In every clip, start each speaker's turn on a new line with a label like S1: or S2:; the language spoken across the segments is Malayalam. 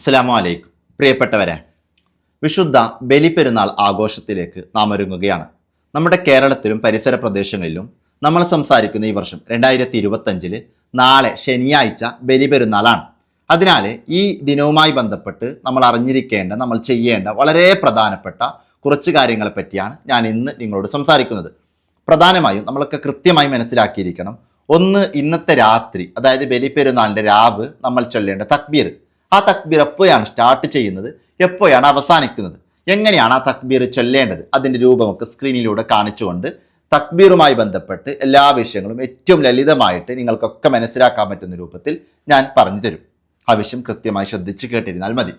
S1: അസ്സലാമു അലൈക്കും പ്രിയപ്പെട്ടവരെ വിശുദ്ധ ബലിപ്പെരുന്നാൾ ആഘോഷത്തിലേക്ക് നാം ഒരുങ്ങുകയാണ്. നമ്മുടെ കേരളത്തിലും പരിസര പ്രദേശങ്ങളിലും നമ്മൾ സംസാരിക്കുന്ന ഈ വർഷം രണ്ടായിരത്തി ഇരുപത്തഞ്ചിൽ നാളെ ശനിയാഴ്ച ബലിപെരുന്നാളാണ്. അതിനാൽ ഈ ദിനവുമായി ബന്ധപ്പെട്ട് നമ്മൾ അറിഞ്ഞിരിക്കേണ്ട നമ്മൾ ചെയ്യേണ്ട വളരെ പ്രധാനപ്പെട്ട കുറച്ച് കാര്യങ്ങളെ പറ്റിയാണ് ഞാൻ ഇന്ന് നിങ്ങളോട് സംസാരിക്കുന്നത്. പ്രധാനമായും നമ്മളൊക്കെ കൃത്യമായി മനസ്സിലാക്കിയിരിക്കണം. ഒന്ന് ഇന്നത്തെ രാത്രി അതായത് ബലിപ്പെരുന്നാളിന്റെ രാവ് നമ്മൾ ചൊല്ലേണ്ട തക്ബീർ. ആ തക്ബീർ എപ്പോഴാണ് സ്റ്റാർട്ട് ചെയ്യുന്നത്? എപ്പോഴാണ് അവസാനിക്കുന്നത്? എങ്ങനെയാണ് ആ തക്ബീർ ചൊല്ലേണ്ടത്? അതിന്റെ രൂപമൊക്കെ സ്ക്രീനിലൂടെ കാണിച്ചുകൊണ്ട് തക്ബീറുമായി ബന്ധപ്പെട്ട് എല്ലാ വിഷയങ്ങളും ഏറ്റവും ലളിതമായിട്ട് നിങ്ങൾക്കൊക്കെ മനസ്സിലാക്കാൻ പറ്റുന്ന രൂപത്തിൽ ഞാൻ പറഞ്ഞു തരും. ആ വിഷയം കൃത്യമായി ശ്രദ്ധിച്ച് കേട്ടിരുന്നാൽ മതി.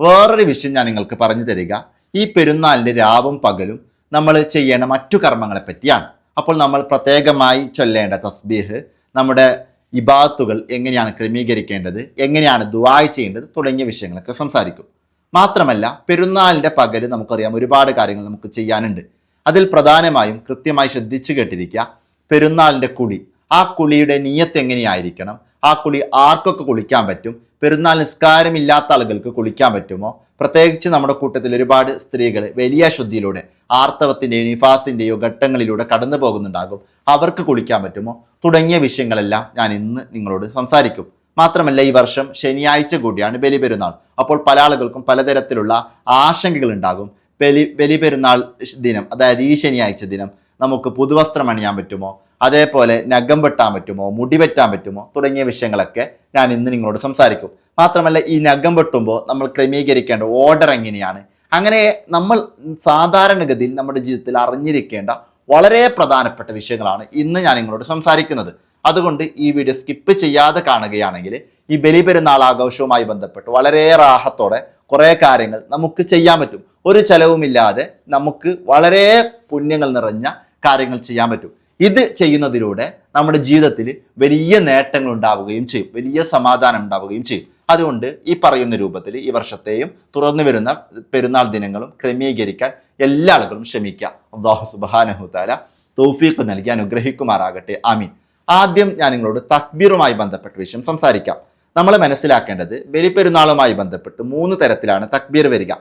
S1: വേറൊരു വിഷയം ഞാൻ നിങ്ങൾക്ക് പറഞ്ഞു തരിക. ഈ പെരുന്നാളിന്റെ രാവും പകലും നമ്മൾ ചെയ്യേണ്ട മറ്റു കർമ്മങ്ങളെ പറ്റിയാണ്. അപ്പോൾ നമ്മൾ പ്രത്യേകമായി ചൊല്ലേണ്ട തസ്ബീഹ് നമ്മുടെ ഇബാത്തുകൾ എങ്ങനെയാണ് ക്രമീകരിക്കേണ്ടത് എങ്ങനെയാണ് ദുവായ് ചെയ്യേണ്ടത് തുടങ്ങിയ വിഷയങ്ങളൊക്കെ സംസാരിക്കും. മാത്രമല്ല പെരുന്നാളിന്റെ പകൽ നമുക്കറിയാം ഒരുപാട് കാര്യങ്ങൾ നമുക്ക് ചെയ്യാനുണ്ട്. അതിൽ പ്രധാനമായും കൃത്യമായി ശ്രദ്ധിച്ചു കേട്ടിരിക്കുക പെരുന്നാളിന്റെ കുളി. ആ കുളിയുടെ നീയത്ത് എങ്ങനെയായിരിക്കണം? ആ കുളി ആർക്കൊക്കെ കുളിക്കാൻ പറ്റും? പെരുന്നാൾ നിസ്കാരമില്ലാത്ത ആളുകൾക്ക് കുളിക്കാൻ പറ്റുമോ? പ്രത്യേകിച്ച് നമ്മുടെ കൂട്ടത്തിൽ ഒരുപാട് സ്ത്രീകൾ വലിയ ശുദ്ധിയിലൂടെ ആർത്തവത്തിന്റെയോ നിഫാസിന്റെയോ ഘട്ടങ്ങളിലൂടെ കടന്നു പോകുന്നുണ്ടാകും അവർക്ക് കുളിക്കാൻ പറ്റുമോ? തുടങ്ങിയ വിഷയങ്ങളെല്ലാം ഞാൻ ഇന്ന് നിങ്ങളോട് സംസാരിക്കും. മാത്രമല്ല ഈ വർഷം ശനിയാഴ്ച കൂടിയാണ് ബലിപെരുന്നാൾ. അപ്പോൾ പല ആളുകൾക്കും പലതരത്തിലുള്ള ആശങ്കകൾ ഉണ്ടാകും. ബലി ബലിപെരുന്നാൾ ദിനം അതായത് ഈ ശനിയാഴ്ച ദിനം നമുക്ക് പുതുവസ്ത്രം അണിയാൻ പറ്റുമോ? അതേപോലെ നഖം വെട്ടാൻ പറ്റുമോ? മുടി വെട്ടാൻ പറ്റുമോ? തുടങ്ങിയ വിഷയങ്ങളൊക്കെ ഞാൻ ഇന്ന് നിങ്ങളോട് സംസാരിക്കും. മാത്രമല്ല ഈ നഖം വെട്ടുമ്പോൾ നമ്മൾ ക്രമീകരിക്കേണ്ട ഓർഡർ എങ്ങനെയാണ്? അങ്ങനെ നമ്മൾ സാധാരണഗതിയിൽ നമ്മുടെ ജീവിതത്തിൽ അറിഞ്ഞിരിക്കേണ്ട വളരെ പ്രധാനപ്പെട്ട വിഷയങ്ങളാണ് ഇന്ന് ഞാൻ നിങ്ങളോട് സംസാരിക്കുന്നത്. അതുകൊണ്ട് ഈ വീഡിയോ സ്കിപ്പ് ചെയ്യാതെ കാണുകയാണെങ്കിൽ ഈ ബലിപെരുന്നാൾ ആഘോഷവുമായി ബന്ധപ്പെട്ട് വളരെ റാഹത്തോടെ കുറേ കാര്യങ്ങൾ നമുക്ക് ചെയ്യാൻ പറ്റും. ഒരു ചെലവുമില്ലാതെ നമുക്ക് വളരെ പുണ്യങ്ങൾ നിറഞ്ഞ കാര്യങ്ങൾ ചെയ്യാൻ പറ്റും. ഇത് ചെയ്യുന്നതിലൂടെ നമ്മുടെ ജീവിതത്തിൽ വലിയ നേട്ടങ്ങൾ ഉണ്ടാവുകയും ചെയ്യും. വലിയ സമാധാനം ഉണ്ടാവുകയും ചെയ്യും. അതുകൊണ്ട് ഈ പറയുന്ന രൂപത്തിൽ ഈ വർഷത്തെയും തുറന്നു വരുന്ന പെരുന്നാൾ ദിനങ്ങളും ക്രമീകരിക്കാൻ എല്ലാ ആളുകളും ക്ഷമിക്കുക അള്ളാഹു സുബാനഹുത്താല തൗഫീഖ് നൽകി അനുഗ്രഹിക്കുമാറാകട്ടെ. ആമീൻ. ആദ്യം ഞാൻ നിങ്ങളോട് തക്ബീറുമായി ബന്ധപ്പെട്ട വിഷയം സംസാരിക്കാം. നമ്മൾ മനസ്സിലാക്കേണ്ടത് ബലിപ്പെരുന്നാളുമായി ബന്ധപ്പെട്ട് മൂന്ന് തരത്തിലാണ് തക്ബീർ വരിക.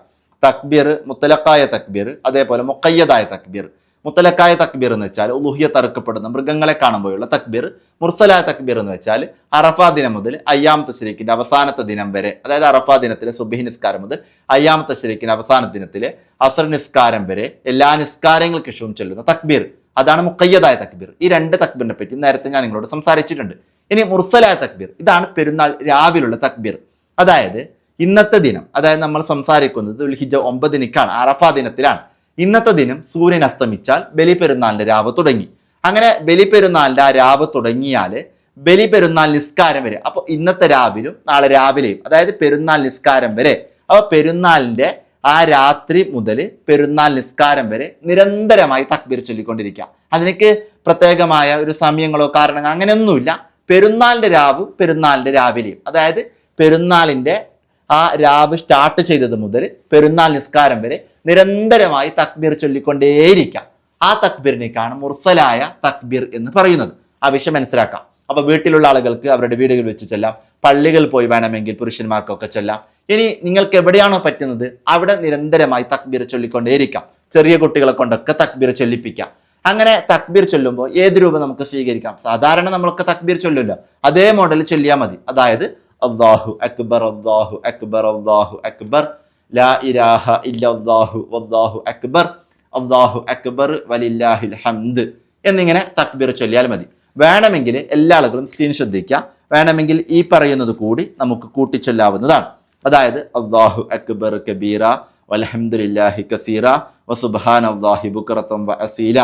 S1: തക്ബീർ മുത്തലക്കായ തക്ബീർ അതേപോലെ മുക്കയ്യതായ തക്ബീർ. മുത്തലക്കായ തക്ബീർ എന്ന് വെച്ചാൽ ഉലുഹിയ തറുക്കപ്പെടുന്ന മൃഗങ്ങളെ കാണുമ്പോഴുള്ള തക്ബീർ. മുർസലായ തക്ബീർ എന്ന് വെച്ചാൽ അറഫ ദിനം മുതൽ അയ്യാം തശ്രീഖിന്റെ അവസാനത്തെ ദിനം വരെ അതായത് അറഫ ദിനത്തിലെ സുബിഹി നിസ്കാരം മുതൽ അയ്യാം തശ്രീഖിന്റെ അവസാന ദിനത്തിലെ അസർ നിസ്കാരം വരെ എല്ലാ നിസ്കാരങ്ങൾക്ക് ശേഷവും ചെല്ലുന്ന തക്ബീർ. അതാണ് മുക്കയ്യതായ തക്ബീർ. ഈ രണ്ട് തക്ബീറിനെ പറ്റി നേരത്തെ ഞാൻ നിങ്ങളോട് സംസാരിച്ചിട്ടുണ്ട്. ഇനി മുർസലായ തക്ബീർ. ഇതാണ് പെരുന്നാൾ രാവിലുള്ള തക്ബീർ. അതായത് ഇന്നത്തെ ദിനം അതായത് നമ്മൾ സംസാരിക്കുന്നത് ദുൽഹിജ ഒമ്പതിനിക്കാണ് അറഫ ദിനത്തിലാണ്. ഇന്നത്തെ ദിനം സൂര്യൻ അസ്തമിച്ചാൽ ബലിപെരുന്നാളിന്റെ രാവ് തുടങ്ങി. അങ്ങനെ ബലിപെരുന്നാളിന്റെ ആ രാവ് തുടങ്ങിയാൽ ബലിപെരുന്നാൾ നിസ്കാരം വരെ. അപ്പോൾ ഇന്നത്തെ രാവിലും നാളെ രാവിലെയും അതായത് പെരുന്നാൾ നിസ്കാരം വരെ. അപ്പോൾ പെരുന്നാളിന്റെ ആ രാത്രി മുതൽ പെരുന്നാൾ നിസ്കാരം വരെ നിരന്തരമായി തക്ബീർ ചൊല്ലിക്കൊണ്ടിരിക്കുക. അതിനേക്ക് പ്രത്യേകമായ ഒരു സമയങ്ങളോ കാരണങ്ങളോ അങ്ങനെയൊന്നുമില്ല. പെരുന്നാളിന്റെ രാവും പെരുന്നാളിന്റെ രാവിലെയും. അതായത് പെരുന്നാളിന്റെ ആ രാവ് സ്റ്റാർട്ട് ചെയ്തത് മുതൽ പെരുന്നാൾ നിസ്കാരം വരെ നിരന്തരമായി തക്ബീർ ചൊല്ലിക്കൊണ്ടേയിരിക്കാം. ആ തക്ബീറിനേക്കാണ് മുർസലായ തക്ബീർ എന്ന് പറയുന്നത്. ആ വിഷയം മനസ്സിലാക്കാം. അപ്പൊ വീട്ടിലുള്ള ആളുകൾക്ക് അവരുടെ വീടുകളിൽ വെച്ച് ചെല്ലാം പള്ളികൾ പോയി വേണമെങ്കിൽ പുരുഷന്മാർക്കൊക്കെ ചെല്ലാം. ഇനി നിങ്ങൾക്ക് എവിടെയാണോ പറ്റുന്നത് അവിടെ നിരന്തരമായി തക്ബീർ ചൊല്ലിക്കൊണ്ടേയിരിക്കാം. ചെറിയ കുട്ടികളെ കൊണ്ടൊക്കെ തക്ബീർ ചൊല്ലിപ്പിക്കാം. അങ്ങനെ തക്ബീർ ചൊല്ലുമ്പോൾ ഏത് രൂപം നമുക്ക് സ്വീകരിക്കാം? സാധാരണ നമ്മളൊക്കെ തക്ബീർ ചൊല്ലുമല്ലോ. അതേ മോഡൽ ചൊല്ലിയാൽ മതി. അതായത് അള്ളാഹു അക്ബർ അള്ളാഹു അക്ബർ അള്ളാഹു അക്ബർ. ലാ ഇലാഹ ഇല്ലല്ലാഹു വല്ലാഹു അക്ബർ. അള്ളാഹു അക്ബർ വലില്ലാഹിൽ ഹംദ് എന്നിങ്ങനെ തക്ബീർ ചൊല്ലിയാൽ മതി. വേണമെങ്കിൽ എല്ലാ ആളുകളും സ്ക്രീൻ ശ്രദ്ധിക്കുക വേണമെങ്കിൽ ഈ പറയുന്നത് കൂടി നമുക്ക് കൂട്ടിച്ചൊല്ലാവുന്നതാണ്. അതായത് അള്ളാഹു അക്ബർ കബീറ വലഹമുല്ലാഹി കസീറ വസുബാൻ അള്ളാഹി ബുക്കറത്തം വ അസീല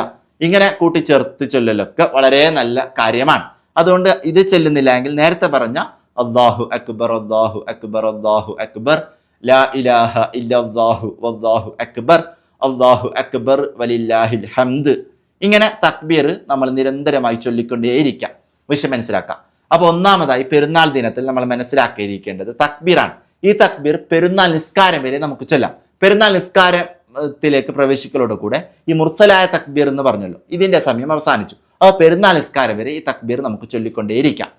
S1: ഇങ്ങനെ കൂട്ടിച്ചേർത്ത് ചൊല്ലലൊക്കെ വളരെ നല്ല കാര്യമാണ്. അതുകൊണ്ട് ഇത് ചെല്ലുന്നില്ല എങ്കിൽ നേരത്തെ പറഞ്ഞ അള്ളാഹു അക്ബർ അള്ളാഹു അക്ബർ അള്ളാഹു അക്ബർ. ലാ ഇലാഹ ഇല്ലാഹു വല്ലാഹു അക്ബർ. അള്ളാഹു അക്ബർ വലില്ലാഹിൽ ഹംദ്. ഇങ്ങനെ തക്ബീർ നമ്മൾ നിരന്തരമായി ചൊല്ലിക്കൊണ്ടേയിരിക്കാം. വിഷയം മനസ്സിലാക്കാം. അപ്പോൾ ഒന്നാമതായി പെരുന്നാൾ ദിനത്തിൽ നമ്മൾ മനസ്സിലാക്കിയിരിക്കേണ്ടത് തക്ബീറാണ്. ഈ തക്ബീർ പെരുന്നാൾ നിസ്കാരം വരെ നമുക്ക് ചൊല്ലാം. പെരുന്നാൾ നിസ്കാരത്തിലേക്ക് പ്രവേശിക്കലോട് കൂടെ ഈ മുർസലായ തക്ബീർ എന്ന് പറഞ്ഞല്ലോ ഇതിന്റെ സമയം അവസാനിച്ചു. അപ്പോൾ പെരുന്നാൾ നിസ്കാരം വരെ ഈ തക്ബീർ നമുക്ക് ചൊല്ലിക്കൊണ്ടേയിരിക്കാം.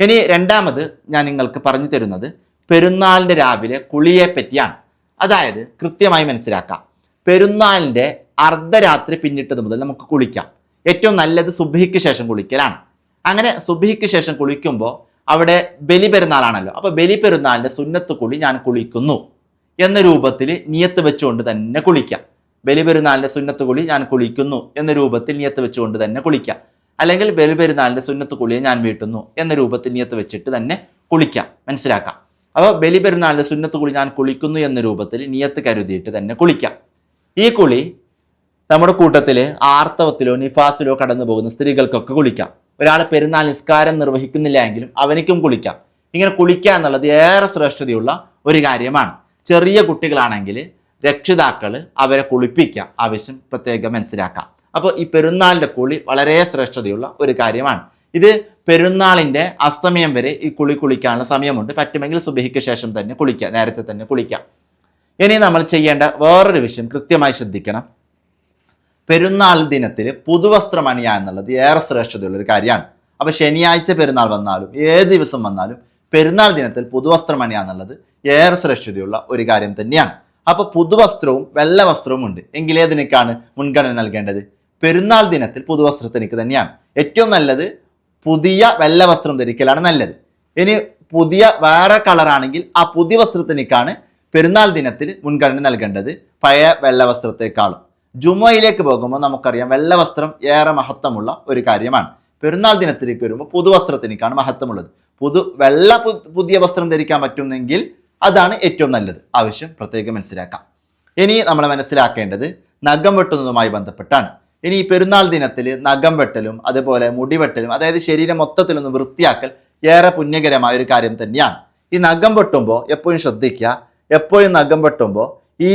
S1: ഇനി രണ്ടാമത് ഞാൻ നിങ്ങൾക്ക് പറഞ്ഞു തരുന്നത് പെരുന്നാളിന്റെ രാവിലെ കുളിയെ പറ്റിയാണ് അതായത് കൃത്യമായി മനസ്സിലാക്കാം. പെരുന്നാളിന്റെ അർദ്ധരാത്രി പിന്നിട്ടത് മുതൽ നമുക്ക് കുളിക്കാം. ഏറ്റവും നല്ലത് സുബഹിക്ക് ശേഷം കുളിക്കലാണ്. അങ്ങനെ സുബഹിക്ക് ശേഷം കുളിക്കുമ്പോൾ അവിടെ ബലി പെരുന്നാളാണല്ലോ അപ്പോൾ ബലി പെരുന്നാളിന്റെ സുന്നത്ത് കുളി ഞാൻ കുളിക്കുന്നു എന്ന രൂപത്തിൽ നിയത്ത് വെച്ചുകൊണ്ട് തന്നെ കുളിക്കാം. ബലി പെരുന്നാളിന്റെ സുന്നത്ത് കുളി ഞാൻ കുളിക്കുന്നു എന്ന രൂപത്തിൽ നിയത്ത് വെച്ചുകൊണ്ട് തന്നെ കുളിക്കാം. അല്ലെങ്കിൽ ബലിപെരുന്നാളിന്റെ സുന്നത്ത് കുളിയെ ഞാൻ വീട്ടുന്നു എന്ന രൂപത്തിൽ നിയത്ത് വെച്ചിട്ട് തന്നെ കുളിക്കാം. മനസ്സിലാക്കാം. അപ്പോൾ ബലി പെരുന്നാളിന്റെ സുന്നത്ത് കുളി ഞാൻ കുളിക്കുന്നു എന്ന രൂപത്തിൽ നിയത്ത് കരുതിയിട്ട് തന്നെ കുളിക്കാം. ഈ കുളി നമ്മുടെ കൂട്ടത്തിൽ ആർത്തവത്തിലോ നിഫാസിലോ കടന്നു പോകുന്ന സ്ത്രീകൾക്കൊക്കെ കുളിക്കാം. ഒരാൾ പെരുന്നാൾ നിസ്കാരം നിർവഹിക്കുന്നില്ല എങ്കിലും അവനിക്കും കുളിക്കാം. ഇങ്ങനെ കുളിക്കുക എന്നുള്ളത് ഏറെ ശ്രേഷ്ഠതയുള്ള ഒരു കാര്യമാണ്. ചെറിയ കുട്ടികളാണെങ്കിൽ രക്ഷിതാക്കൾ അവരെ കുളിപ്പിക്കുക. ആവശ്യം പ്രത്യേകം മനസ്സിലാക്കാം. അപ്പോൾ ഈ പെരുന്നാളിന്റെ കുളി വളരെ ശ്രേഷ്ഠതയുള്ള ഒരു കാര്യമാണ്. ഇത് പെരുന്നാളിന്റെ അസ്തമയം വരെ ഈ കുളി കുളിക്കാനുള്ള സമയമുണ്ട്. പറ്റുമെങ്കിൽ സുബഹിക്ക് ശേഷം തന്നെ കുളിക്കുക നേരത്തെ തന്നെ കുളിക്കാം. ഇനി നമ്മൾ ചെയ്യേണ്ട വേറൊരു വിഷയം കൃത്യമായി ശ്രദ്ധിക്കണം. പെരുന്നാൾ ദിനത്തിൽ പുതുവസ്ത്രം അണിയുക എന്നുള്ളത് ഏറെ ശ്രേഷ്ഠതയുള്ള ഒരു കാര്യമാണ്. അപ്പോൾ ശനിയാഴ്ച പെരുന്നാൾ വന്നാലും ഏത് ദിവസം വന്നാലും പെരുന്നാൾ ദിനത്തിൽ പുതുവസ്ത്രം അണിയുക എന്നുള്ളത് ഏറെ ശ്രേഷ്ഠതയുള്ള ഒരു കാര്യം തന്നെയാണ്. അപ്പോൾ പുതുവസ്ത്രവും വെള്ള വസ്ത്രവും ഉണ്ട്. എങ്കിലേതിനേക്കാണ് മുൻഗണന നൽകേണ്ടത്? പെരുന്നാൾ ദിനത്തിൽ പുതുവസ്ത്രത്തിനിക്ക് തന്നെയാണ്. ഏറ്റവും നല്ലത് പുതിയ വെള്ള വസ്ത്രം ധരിക്കലാണ് നല്ലത്. ഇനി പുതിയ വേറെ കളറാണെങ്കിൽ ആ പുതിയ വസ്ത്രത്തിനേക്കാണ് പെരുന്നാൾ ദിനത്തിൽ മുൻഗണന നൽകേണ്ടത് പഴയ വെള്ള വസ്ത്രത്തെക്കാളും. ജുമയിലേക്ക് പോകുമ്പോൾ നമുക്കറിയാം വെള്ള വസ്ത്രം ഏറെ മഹത്വമുള്ള ഒരു കാര്യമാണ്. പെരുന്നാൾ ദിനത്തിലേക്ക് വരുമ്പോൾ പുതുവസ്ത്രത്തിനേക്കാണ് മഹത്വമുള്ളത്. പുതു വെള്ള പുതിയ വസ്ത്രം ധരിക്കാൻ പറ്റുന്നെങ്കിൽ അതാണ് ഏറ്റവും നല്ലത്. ആവശ്യം പ്രത്യേകം മനസ്സിലാക്കാം. ഇനി നമ്മൾ മനസ്സിലാക്കേണ്ടത് നഖം വെട്ടുന്നതുമായി ബന്ധപ്പെട്ടാണ്. ഇനി ഈ പെരുന്നാൾ ദിനത്തിൽ നഖം വെട്ടലും അതുപോലെ മുടി വെട്ടലും അതായത് ശരീരം മൊത്തത്തിലൊന്ന് വൃത്തിയാക്കൽ ഏറെ പുണ്യകരമായ ഒരു കാര്യം തന്നെയാണ്. ഈ നഖം വെട്ടുമ്പോൾ എപ്പോഴും ശ്രദ്ധിക്കുക. എപ്പോഴും നഖം വെട്ടുമ്പോൾ ഈ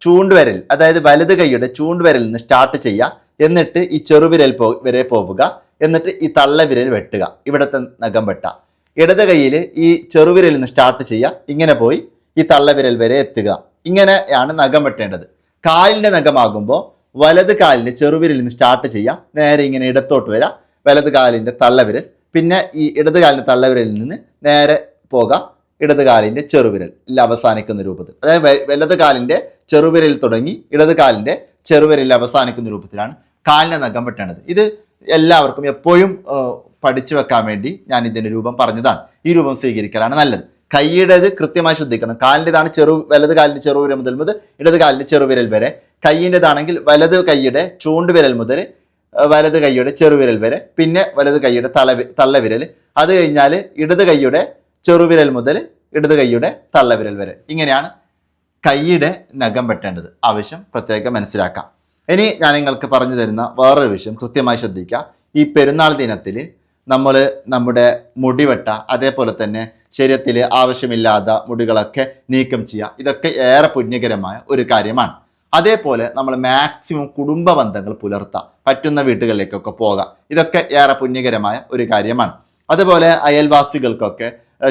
S1: ചൂണ്ടുവിരൽ അതായത് വലത് കൈയുടെ ചൂണ്ടുവരൽ നിന്ന് സ്റ്റാർട്ട് ചെയ്യുക. എന്നിട്ട് ഈ ചെറുവിരൽ പോ വരെ പോവുക. എന്നിട്ട് ഈ തള്ളവിരൽ വെട്ടുക. ഇവിടുത്തെ നഖം വെട്ടുക. ഇടത് കൈയിൽ ഈ ചെറുവിരലിൽ നിന്ന് സ്റ്റാർട്ട് ചെയ്യുക. ഇങ്ങനെ പോയി ഈ തള്ളവിരൽ വരെ എത്തുക. ഇങ്ങനെയാണ് നഖം വെട്ടേണ്ടത്. കാലിന്റെ നഖമാകുമ്പോൾ വലത് കാലിന്റെ ചെറുവിരലിൽ നിന്ന് സ്റ്റാർട്ട് ചെയ്യുക നേരെ ഇങ്ങനെ ഇടത്തോട്ട് വരാം. വലത് കാലിന്റെ തള്ളവിരൽ. പിന്നെ ഈ ഇടത് കാലിന്റെ തള്ളവിരലിൽ നിന്ന് നേരെ പോകുക ഇടത് കാലിന്റെ ചെറുവിരൽ. അവസാനിക്കുന്ന രൂപത്തിൽ. അതായത് വലത് കാലിന്റെ ചെറുവിരൽ തുടങ്ങി ഇടത് കാലിന്റെ ചെറുവിരലിൽ അവസാനിക്കുന്ന രൂപത്തിലാണ് കാലിനെ നഖം വെട്ടേണ്ടത്. ഇത് എല്ലാവർക്കും എപ്പോഴും പഠിച്ചു വെക്കാൻ വേണ്ടി ഞാൻ ഇതിന്റെ രൂപം പറഞ്ഞതാണ്. ഈ രൂപം സ്വീകരിക്കലാണ് നല്ലത്. കൈയുടേത് കൃത്യമായി ശ്രദ്ധിക്കണം. കാലിന്റെതാണ് ചെറു വലത് കാലിന്റെ ചെറുവിരൽ മുതൽ മുതൽ ഇടത് കാലിന്റെ ചെറുവിരൽ വരെ. കൈയിന്റെതാണെങ്കിൽ വലത് കൈയുടെ ചൂണ്ടുവിരൽ മുതൽ വലത് കൈയുടെ ചെറുവിരൽ വരെ പിന്നെ വലത് കൈയുടെ തളവി തള്ളവിരൽ അത് കഴിഞ്ഞാൽ ഇടത് കൈയുടെ ചെറുവിരൽ മുതൽ ഇടത് കൈയുടെ തള്ളവിരൽ വരെ. ഇങ്ങനെയാണ് കൈയുടെ നഖം വെട്ടേണ്ടത്. ആവശ്യം പ്രത്യേകം മനസ്സിലാക്കാം. ഇനി ഞാൻ നിങ്ങൾക്ക് പറഞ്ഞു തരുന്ന വേറൊരു വിഷയം കൃത്യമായി ശ്രദ്ധിക്കുക. ഈ പെരുന്നാൾ ദിനത്തിൽ നമ്മൾ നമ്മുടെ മുടിവെട്ട അതേപോലെ തന്നെ ശരീരത്തിൽ ആവശ്യമില്ലാത്ത മുടികളൊക്കെ നീക്കം ചെയ്യുക ഇതൊക്കെ ഏറെ പുണ്യകരമായ ഒരു കാര്യമാണ്. അതേപോലെ നമ്മൾ മാക്സിമം കുടുംബ ബന്ധങ്ങൾ പുലർത്താം. പറ്റുന്ന വീട്ടുകളിലേക്കൊക്കെ പോകാം. ഇതൊക്കെ ഏറെ പുണ്യകരമായ ഒരു കാര്യമാണ്. അതുപോലെ അയൽവാസികൾക്കൊക്കെ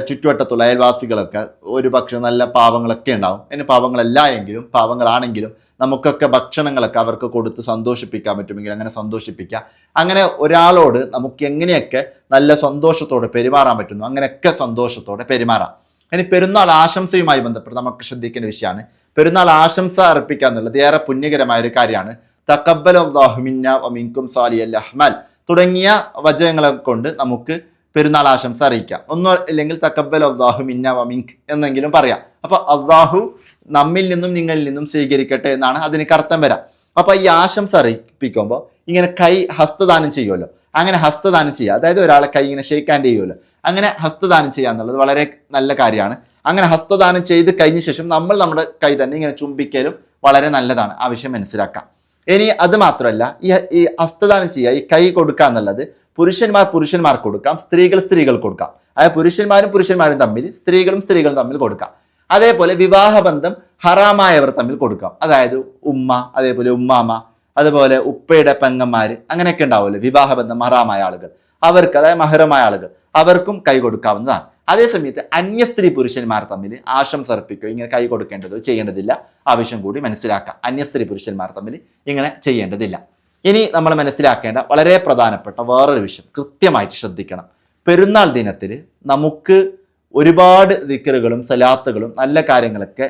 S1: ചുറ്റുവട്ടത്തുള്ള അയൽവാസികളൊക്കെ ഒരു പക്ഷെ നല്ല പാവങ്ങളൊക്കെ ഉണ്ടാവും. അതിന് പാവങ്ങളല്ല എങ്കിലും പാവങ്ങളാണെങ്കിലും നമുക്കൊക്കെ ഭക്ഷണങ്ങളൊക്കെ അവർക്ക് കൊടുത്ത് സന്തോഷിപ്പിക്കാൻ പറ്റുമെങ്കിൽ അങ്ങനെ സന്തോഷിപ്പിക്കാം. അങ്ങനെ ഒരാളോട് നമുക്ക് എങ്ങനെയൊക്കെ നല്ല സന്തോഷത്തോടെ പെരുമാറാൻ പറ്റുന്നു? അങ്ങനെയൊക്കെ സന്തോഷത്തോടെ പെരുമാറാം. ഇനി പെരുന്നാൾ ആശംസയുമായി ബന്ധപ്പെട്ട് നമുക്ക് ശ്രദ്ധിക്കേണ്ട വിഷയമാണ്. പെരുന്നാൾ ആശംസ അർപ്പിക്കുക എന്നുള്ളത് ഏറെ പുണ്യകരമായ ഒരു കാര്യമാണ്. തക്കബൽ മിന്ന വമിൻകും സാലി അൽ അഹ്മാൽ. തുടങ്ങിയ വചനങ്ങളെ കൊണ്ട് നമുക്ക് പെരുന്നാൾ ആശംസ അറിയിക്കാം. ഒന്നും അല്ലെങ്കിൽ തക്കബൽ അള്ളാഹു മിന്ന വമിങ്ക് എന്നെങ്കിലും പറയാം. അപ്പൊ അള്ളാഹു നമ്മിൽ നിന്നും നിങ്ങളിൽ നിന്നും സ്വീകരിക്കട്ടെ എന്നാണ് അതിന് കർത്തം വരാം. അപ്പൊ ഈ ആശംസ അറിയിപ്പിക്കുമ്പോൾ ഇങ്ങനെ കൈ ഹസ്തദാനം ചെയ്യുമല്ലോ. അങ്ങനെ ഹസ്തദാനം ചെയ്യുക. അതായത് ഒരാളെ കൈ ഇങ്ങനെ ഷെയ്ക്ക് ഹാൻഡ് ചെയ്യുമല്ലോ. അങ്ങനെ ഹസ്തദാനം ചെയ്യുക എന്നുള്ളത് വളരെ നല്ല കാര്യമാണ്. അങ്ങനെ ഹസ്തദാനം ചെയ്ത് കഴിഞ്ഞ ശേഷം നമ്മൾ നമ്മുടെ കൈ തന്നെ ഇങ്ങനെ ചുംബിക്കലും വളരെ നല്ലതാണ്. ആവശ്യം മനസ്സിലാക്കാം. ഇനി അത് മാത്രമല്ല ഈ ഈ ഹസ്തദാനം ചെയ്യുക ഈ കൈ കൊടുക്കുക എന്നുള്ളത് പുരുഷന്മാർ പുരുഷന്മാർക്ക് കൊടുക്കാം സ്ത്രീകൾ സ്ത്രീകൾ കൊടുക്കാം. അതായത് പുരുഷന്മാരും പുരുഷന്മാരും തമ്മിൽ സ്ത്രീകളും സ്ത്രീകളും തമ്മിൽ കൊടുക്കാം. അതേപോലെ വിവാഹബന്ധം ഹറാമായവർ തമ്മിൽ കൊടുക്കാം. അതായത് ഉമ്മ അതേപോലെ ഉമ്മാമ അതുപോലെ ഉപ്പയുടെ പെങ്ങന്മാർ അങ്ങനെയൊക്കെ ഉണ്ടാവുമല്ലോ. വിവാഹബന്ധം ഹറാമായ ആളുകൾ. അവർക്ക് അതായത് മഹരമായ ആളുകൾ അവർക്കും കൈ കൊടുക്കാവുന്നതാണ്. അതേസമയത്ത് അന്യസ്ത്രീ പുരുഷന്മാർ തമ്മിൽ ആശംസ അർപ്പിക്കുകയോ ഇങ്ങനെ കൈ കൊടുക്കേണ്ടതോ ചെയ്യേണ്ടതില്ല. ആവശ്യം കൂടി മനസ്സിലാക്കാം അന്യസ്ത്രീ പുരുഷന്മാർ തമ്മിൽ ഇങ്ങനെ ചെയ്യേണ്ടതില്ല. ഇനി നമ്മൾ മനസ്സിലാക്കേണ്ട വളരെ പ്രധാനപ്പെട്ട വേറൊരു വിഷയം. കൃത്യമായിട്ട് ശ്രദ്ധിക്കണം. പെരുന്നാൾ ദിനത്തിൽ നമുക്ക് ഒരുപാട് ദിക്കറുകളും സലാത്തുകളും നല്ല കാര്യങ്ങളൊക്കെ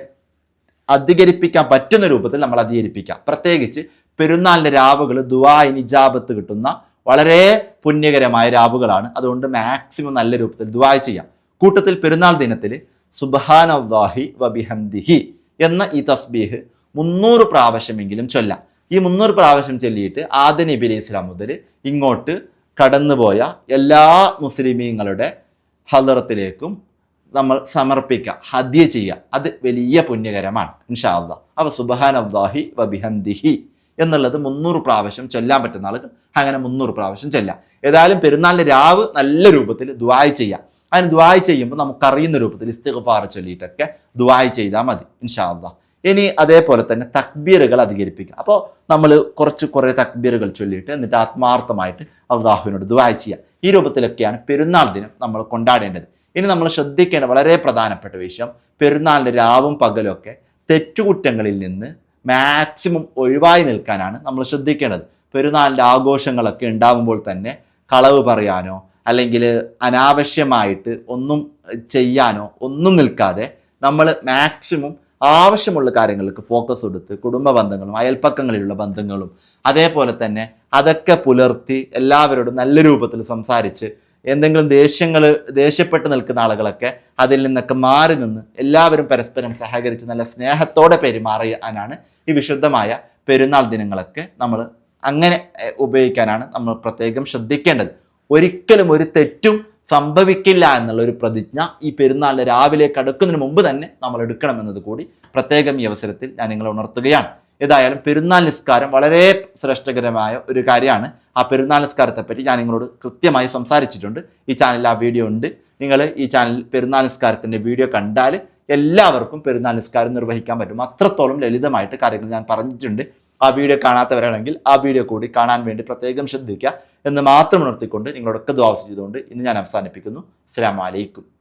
S1: അധികരിപ്പിക്കാൻ പറ്റുന്ന രൂപത്തിൽ നമ്മൾ അധികരിപ്പിക്കാം. പ്രത്യേകിച്ച് പെരുന്നാളിന്റെ രാവുകൾ ദുവായി നിജാബത്ത് കിട്ടുന്ന വളരെ പുണ്യകരമായ രാവുകളാണ്. അതുകൊണ്ട് മാക്സിമം നല്ല രൂപത്തിൽ ദുവായ് ചെയ്യാം. കൂട്ടത്തിൽ പെരുന്നാൾ ദിനത്തിൽ സുബഹാനല്ലാഹി വബിഹംദിഹി എന്ന ഈ തസ്ബീഹ് മുന്നൂറ് പ്രാവശ്യമെങ്കിലും ചൊല്ലാം. ഈ മുന്നൂറ് പ്രാവശ്യം ചൊല്ലിയിട്ട് ആദ്യ നബി അലൈഹി ഇസ്ലാം മുതൽ ഇങ്ങോട്ട് കടന്നുപോയ എല്ലാ മുസ്ലിമീങ്ങളുടെ ഹലറത്തിലേക്കും നമ്മൾ സമർപ്പിക്കുക ഹദ്യ ചെയ്യുക. അത് വലിയ പുണ്യകരമാണ് ഇൻഷാ അള്ളാ അവ സുബഹാൻ അള്ളാഹി വബിഹംദിഹി എന്നുള്ളത് മുന്നൂറ് പ്രാവശ്യം ചൊല്ലാൻ പറ്റുന്ന ആളുകൾ അങ്ങനെ മുന്നൂറ് പ്രാവശ്യം ചെല്ലാം ഏതായാലും പെരുന്നാളിന്റെ രാവ് നല്ല രൂപത്തിൽ ദ്വായ് ചെയ്യാം അതിന് ദ്വായ് ചെയ്യുമ്പോൾ നമുക്കറിയുന്ന രൂപത്തിൽ ഇസ്തിഗ്ഫാർ ചൊല്ലിയിട്ടൊക്കെ ദ്വായ് ചെയ്താൽ മതി ഇൻഷാ ഇനി അതേപോലെ തന്നെ തക്ബീറുകൾ അധികരിപ്പിക്കുക. അപ്പോൾ നമ്മൾ കുറച്ച് കുറേ തക്ബീറുകൾ ചൊല്ലിയിട്ട് എന്നിട്ട് ആത്മാർത്ഥമായിട്ട് അള്ളാഹുവിനോട് ദ്വായ് ചെയ്യുക. ഈ രൂപത്തിലൊക്കെയാണ് പെരുന്നാൾ ദിനം നമ്മൾ കൊണ്ടാടേണ്ടത്. ഇനി നമ്മൾ ശ്രദ്ധിക്കേണ്ട വളരെ പ്രധാനപ്പെട്ട വിഷയം പെരുന്നാളിന്റെ രാവും പകലും ഒക്കെ തെറ്റുകുറ്റങ്ങളിൽ നിന്ന് മാക്സിമം ഒഴിവായി നിൽക്കാനാണ് നമ്മൾ ശ്രദ്ധിക്കേണ്ടത്. പെരുന്നാളിന്റെ ആഘോഷങ്ങളൊക്കെ ഉണ്ടാകുമ്പോൾ തന്നെ കളവ് പറയാനോ അല്ലെങ്കിൽ അനാവശ്യമായിട്ട് ഒന്നും ചെയ്യാനോ ഒന്നും നിൽക്കാതെ നമ്മൾ മാക്സിമം ആവശ്യമുള്ള കാര്യങ്ങൾക്ക് ഫോക്കസ് കൊടുത്ത് കുടുംബ ബന്ധങ്ങളും അയൽപ്പക്കങ്ങളിലുള്ള ബന്ധങ്ങളും അതേപോലെ തന്നെ അതൊക്കെ പുലർത്തി എല്ലാവരോടും നല്ല രൂപത്തിൽ സംസാരിച്ച് എന്തെങ്കിലും ദേഷ്യങ്ങൾ ദേഷ്യപ്പെട്ട് നിൽക്കുന്ന ആളുകളൊക്കെ അതിൽ നിന്നൊക്കെ മാറി നിന്ന് എല്ലാവരും പരസ്പരം സഹകരിച്ച് നല്ല സ്നേഹത്തോടെ പെരുമാറിയാനാണ് ഈ വിശുദ്ധമായ പെരുന്നാൾ ദിനങ്ങളൊക്കെ നമ്മൾ അങ്ങനെ ഉപയോഗിക്കാനാണ് നമ്മൾ പ്രത്യേകം ശ്രദ്ധിക്കേണ്ടത്. ഒരിക്കലും ഒരു തെറ്റും സംഭവിക്കില്ല എന്നുള്ള ഒരു പ്രതിജ്ഞ ഈ പെരുന്നാളിന് രാവിലെ കടക്കുന്നതിന് മുമ്പ് തന്നെ നമ്മൾ എടുക്കണമെന്നത് കൂടി പ്രത്യേകം ഈ അവസരത്തിൽ ഞാൻ നിങ്ങളെ ഉണർത്തുകയാണ്. ഏതായാലും പെരുന്നാൾ നിസ്കാരം വളരെ ശ്രേഷ്ഠകരമായ ഒരു കാര്യമാണ്. ആ പെരുന്നാൾ നിസ്കാരത്തെ പറ്റി ഞാൻ നിങ്ങളോട് കൃത്യമായി സംസാരിച്ചിട്ടുണ്ട്. ഈ ചാനലിൽ ആ വീഡിയോ ഉണ്ട്. നിങ്ങൾ ഈ ചാനൽ പെരുന്നാൾ നിസ്കാരത്തിന്റെ വീഡിയോ കണ്ടാൽ എല്ലാവർക്കും പെരുന്നാൾ നിസ്കാരം നിർവഹിക്കാൻ പറ്റും. അത്രത്തോളം ലളിതമായിട്ട് കാര്യങ്ങൾ ഞാൻ പറഞ്ഞിട്ടുണ്ട്. ആ വീഡിയോ കാണാത്തവരാണെങ്കിൽ ആ വീഡിയോ കൂടി കാണാൻ വേണ്ടി പ്രത്യേകം ശ്രദ്ധിക്കുക എന്ന് മാത്രം ഉണർത്തിക്കൊണ്ട് നിങ്ങളോടൊക്കെ ദ്വാസം ചെയ്തുകൊണ്ട് ഇന്ന് ഞാൻ അവസാനിപ്പിക്കുന്നു. അസ്സാം വലൈക്കും